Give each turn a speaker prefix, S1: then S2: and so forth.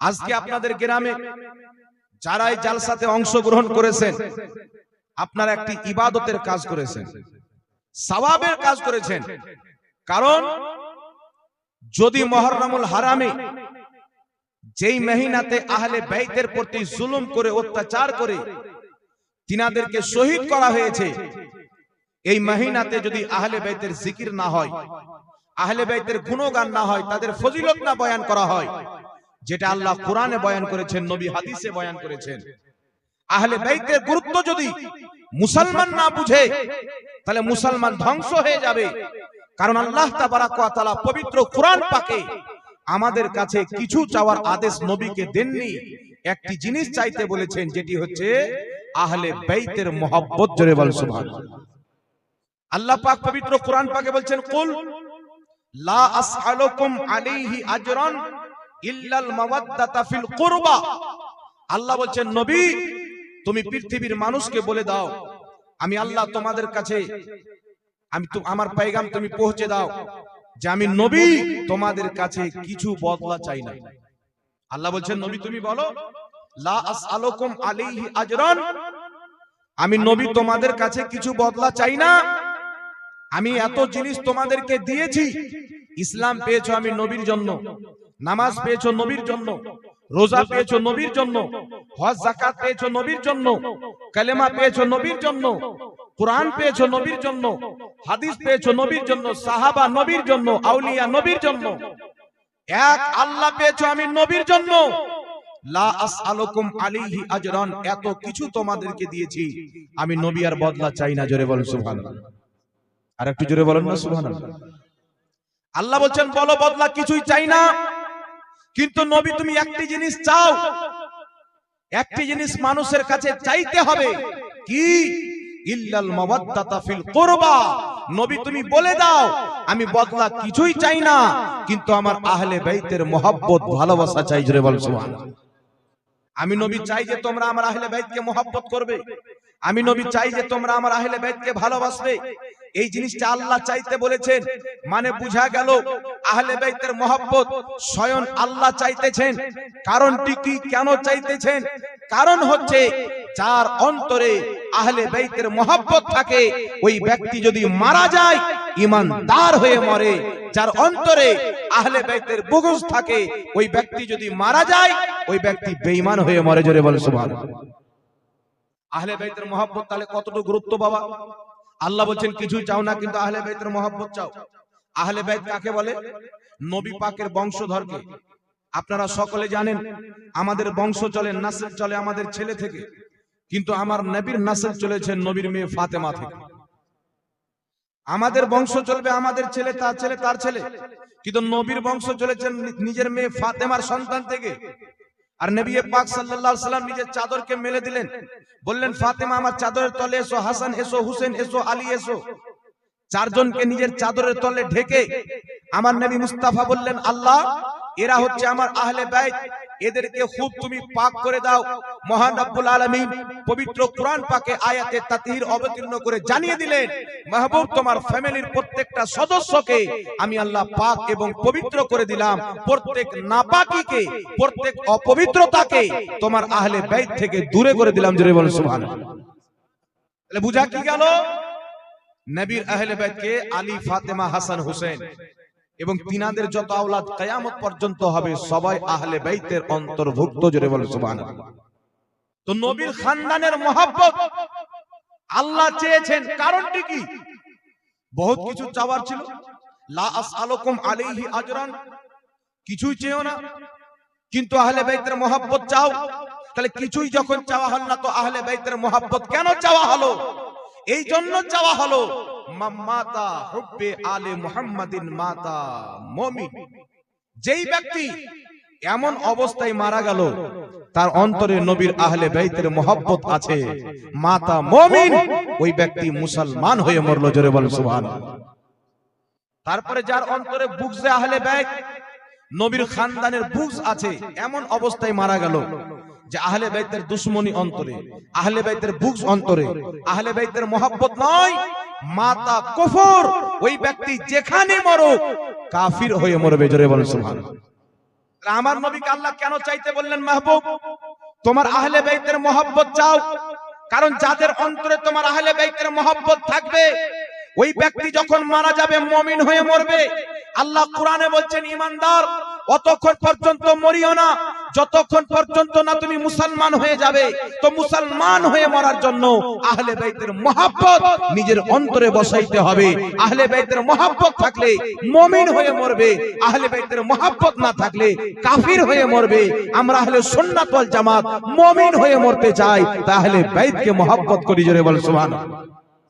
S1: আজকে আপনাদের গ্রামে যারা এই জালসাতে অংশগ্রহণ করেছেন আপনারা একটি ইবাদতের কাজ করেছেন। সওয়াবের কাজ করেছেন। কারণ যদি মহররমুল হারামে যেই মহিনাতে আহলে বাইতের প্রতি জুলুম করে অত্যাচার করে তিনাদেরকে শহীদ করা হয়েছে। এই মহিনাতে যদি আহলে বাইতের জিকির না হয় আহলে বাইতের গুণগান না হয় তাদের ফজিলত না বয়ান করা হয়। যেটা আল্লাহ কোরআনে বয়ান করেছেন, নবী হাদিসে বয়ান করেছেন। আহলে বাইতের গুরুত্ব যদি মুসলমান না বুঝে, তাহলে মুসলমান ধ্বংস হয়ে যাবে। কারণ আল্লাহ তাআলা পবিত্র কোরআন পাকে আমাদের কাছে কিছু চাওয়ার আদেশ নবীকে দেননি। একটি জিনিস চাইতে বলেছেন, যেটি হচ্ছে আহলে বাইতের মহব্বত। জোরে বল সুবহানাল্লাহ। আল্লাহ পাক পবিত্র কোরআন পাকে বলছেন, কুল লা আসআলুকুম আলাইহি আজরান ইল্লাল আল্লাহ বলছেন, নবী, তুমি পৃথিবীর মানুষকে বলে দাও। আমি আল্লাহ তোমাদের কাছে, আমি তো আমার পেগাম তুমি পৌঁছে দাও যে আমি নবী, তোমাদের কাছে কিছু বদলা চাই না। আল্লাহ বলছেন, নবী, তুমি বলো, লা আমি নবী, তোমাদের কাছে কিছু বদলা চাই না। আমি এত জিনিস তোমাদেরকে দিয়েছি ইসলাম পেয়েছ আমি নবীর জন্য নামাজ পেয়েছ নবীর জন্য রোজা পেয়েছ নবীর জন্য হজ জাকাত পেয়েছ নবীর জন্য কালেমা পেয়েছ নবীর জন্য কোরআন পেয়েছ নবীর জন্য হাদিস পেয়েছ নবীর জন্য সাহাবা নবীর জন্য আউলিয়া নবীর জন্য এক আল্লাহ পেয়েছ আমি নবীর জন্য লা আসআলুকুম আলাইহি আজরান এত কিছু তোমাদেরকে দিয়েছি আমি নবী আর বদলা চাই না জোরে বলেন সুবহানাল্লাহ আর একটু জোরে বলেন না সুবহানাল্লাহ। আল্লাহ বলছেন বলো বদলা কিছুই চাই না। কিন্তু নবী তুমি একটি জিনিস চাও। একটি জিনিস মানুষের কাছে চাইতে হবে। কি? ইল্লাল মাওয়াদ্দাতা ফিল কুরবা। নবী তুমি বলে দাও আমি বদলা কিছুই চাই না কিন্তু আমার আহলে বাইতের মহব্বত ভালোবাসা চাই জোরে বল সুবহানাল্লাহ। আমি নবী চাই যে তোমরা আমার আহলে বাইতকে মহব্বত করবে। আমি নবী চাই যে তোমরা আমার আহলে বাইতকে ভালোবাসবে। এই জিনিসটা আল্লাহ চাইতে বলেছেন। মানে বুঝা গেল আহলে বাইতের মহব্বত স্বয়ং আল্লাহ চাইতেছেন। কারণটি কি কেন চাইতেছেন? কারণ হচ্ছে যার অন্তরে আহলে বাইতের মহব্বত থাকে। ওই ব্যক্তি যদি মারা যায় ইমানদার হয়ে মরে। যার অন্তরে আহলে বাইতের বুগুজ থাকে ওই ব্যক্তি যদি মারা যায় ওই ব্যক্তি বেঈমান হয়ে মরে। জোরে বলে সুবহানাল্লাহ। আহলে বাইতের মহব্বত তাহলে কতটুকু গুরুত্ব বাবা? আল্লাহ বলছেন কিছুই চাও না কিন্তু আহলে বাইতের মহব্বত চাও। আহলে বাইত কাকে বলে? নবী পাকের বংশধরকে। আপনারা সকলে জানেন আমাদের বংশ চলে নাসল চলে আমাদের ছেলে থেকে। কিন্তু আমার নবীর নাসল চলেছে নবীর মেয়ে ফাতেমা থেকে। আমাদের বংশ চলবে আমাদের ছেলে তার ছেলে তার ছেলে। কিন্তু নবীর বংশ চলেছেন নিজের মেয়ে ফাতেমার সন্তান থেকে। আর নবী পাক সাল্লাল্লাহু আলাইহি সাল্লাম নিজের চাদরকে মেলে দিলেন। বললেন ফাতেমা আমার চাদরের তলে এসো হাসান এসো হুসেন এসো আলী এসো। চারজনকে নিজের চাদরের তলে ঢেকে আমার নবী মুস্তাফা বললেন আল্লাহ এরা হচ্ছে আমার আহলে বাইত। এদেরকে খুব তুমি পাক করে দাও। মহান রব্বুল আলামিন পবিত্র কোরআন পাকে আয়াতে তাতির অবতীর্ণ করে জানিয়ে দিলেন, মাহবুব, তোমার ফ্যামিলির প্রত্যেকটা সদস্যকে আমি আল্লাহ পাক এবং পবিত্র করে দিলাম। প্রত্যেক নাপাকিকে, প্রত্যেক অপবিত্রতাকে তোমার আহলে বাইত থেকে দূরে করে দিলাম। জোরে বলেন, সুবহানাল্লাহ। তাহলে বুঝা কি গেল? নবীর আহলে বাইতকে আলী ফাতেমা হাসান হোসেন। এবং তিনাদের যত আওলাদ কিয়ামত পর্যন্ত হবে সবাই আহলে বাইতের অন্তর্ভুক্ত জোরে বলে সুবহানাল্লাহ। তো নবীর খানদানের মহব্বত আল্লাহ চেয়েছেন কারণটি কি? বহুত কিছু চাওয়ার ছিল। লা আসআলুকুম আলাইহি আজরান কিছুই চেয়েও না। কিন্তু আহলে বাইতের মহব্বত চাও তাহলে কিছুই যখন চাওয়া হল না তো আহলে বাইতের মহব্বত কেন চাওয়া হলো? এই জন্য চাওয়া হলো মাতা হুব্বে আলে মুহাম্মাদিন মাতা মুমিন। যেই ব্যক্তি এমন অবস্থায় মারা গেল, তার অন্তরে নবীর আহলে বাইতের মহব্বত আছে, মাতা মমিন। ওই ব্যক্তি মুসলমান হয়ে মরলো, জোরে বল সুবহানাল্লাহ। তারপরে যার অন্তরে বুকজে আহলে বাইত, নবীর খানদানের বুকস আছে, এমন অবস্থায় মারা গেল যে আহলে বাইতের দুশ্মনী অন্তরে, আহলে বাইতের বুকস অন্তরে, আহলে বাইতের মহব্বত নয়, মাতা কুফর, ওই ব্যক্তি যেখানে মরো, কাফির হয়ে মরবে, জোরে বলেন সুবহানাল্লাহ। আমার নবীকে আল্লাহ কেন চাইতে বললেন মাহবুব? তোমার আহলে বাইতের মহব্বত চাও, কারণ যাদের অন্তরে তোমার আহলে বাইতের মহব্বত থাকবে, ওই ব্যক্তি যখন মারা যাবে, মমিন হয়ে মরবে, আল্লাহ কোরআনে বলছেন, ইমানদার অতক্ষণ পর্যন্ত মরিও না। যতক্ষণ পর্যন্ত না তুমি মুসলমান হয়ে যাবে, তো মুসলমান হয়ে মরার জন্য আহলে বাইতের মহাব্বত নিজের অন্তরে বসাইতে হবে। আহলে বাইতের মহাব্বত থাকলে মমিন হয়ে মরবে। আহলে বাইতের মহাব্বত না থাকলে কাফির হয়ে মরবে। আমরা আহলে সুন্নাত ওয়াল জামাত মমিন হয়ে মরতে চাই, তাহলে বাইতকে মহাব্বত করি জোরে বল, সুবহানাল্লাহ।